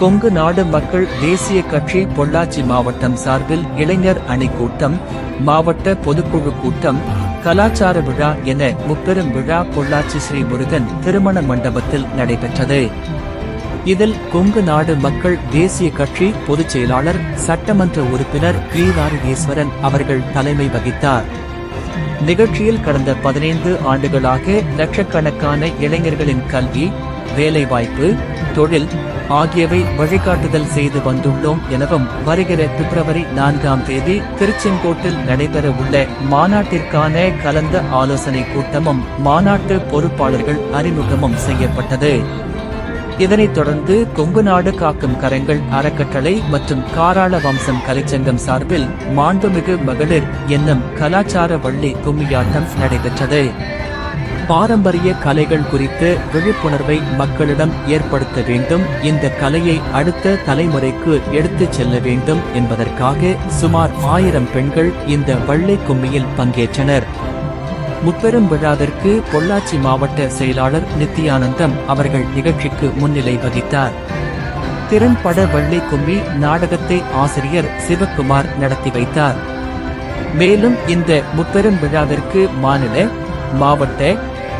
கொங்கு நாடு மக்கள் தேசிய கட்சி பொள்ளாச்சி மாவட்டம் சார்பில் இளைஞர் அணி கூட்டம் மாவட்ட பொதுக்குழு கூட்டம் கலாச்சார விழா என முப்பெரும் விழா பொள்ளாச்சி ஸ்ரீ முருகன் திருமண மண்டபத்தில் நடைபெற்றது. இதில் கொங்கு நாடு மக்கள் தேசிய கட்சி பொதுச் செயலாளர் சட்டமன்ற உறுப்பினர் ஈஸ்வரன் அவர்கள் தலைமை வகித்தார். நிகழ்ச்சியில் கடந்த பதினைந்து ஆண்டுகளாக லட்சக்கணக்கான இளைஞர்களின் கல்வி வேலைவாய்ப்பு தொழில் ஆகியவை வழிகாட்டுதல் செய்து வந்துள்ளோம் எனவும் வருகிற பிப்ரவரி நான்காம் தேதி திருச்செங்கோட்டில் நடைபெற உள்ள மாநாட்டிற்கான கலந்த ஆலோசனை கூட்டமும் மாநாட்டு பொறுப்பாளர்கள் அறிமுகமும் செய்யப்பட்டது. இதனைத் தொடர்ந்து கொங்கு நாடு காக்கும் கரங்கள் அறக்கட்டளை மற்றும் காராள வம்சம் கலைச்சங்கம் சார்பில் மாண்புமிகு மகளிர் என்னும் கலாச்சார வள்ளி கும்மியாட்டம் நடைபெற்றது. பாரம்பரிய கலைகள் குறித்து விழிப்புணர்வை மக்களிடம் ஏற்படுத்த வேண்டும். இந்த கலையை அடுத்த தலைமுறைக்கு எடுத்துச் செல்ல வேண்டும் என்பதற்காக சுமார் ஆயிரம் பெண்கள் இந்த வள்ளை கும்மியில் பங்கேற்றனர். முப்பெரும் விழாவிற்கு பொள்ளாச்சி மாவட்ட செயலாளர் நித்தியானந்தம் அவர்கள் நிகழ்ச்சிக்கு முன்னிலை வகித்தார். திறன்பட வள்ளி கும்மி நாடகத்தை ஆசிரியர் சிவக்குமார் நடத்தி வைத்தார். மேலும் இந்த முப்பெரும் விழாவிற்கு மாநில மாவட்ட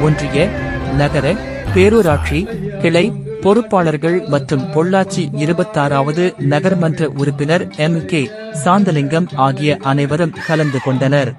ஒன்றிய நகர பேரூராட்சி கிளை பொறுப்பாளர்கள் மற்றும் பொள்ளாச்சி இருபத்தாறாவது நகர்மன்ற உறுப்பினர் எம் கே சாந்தலிங்கம் ஆகிய அனைவரும் கலந்து கொண்டனர்.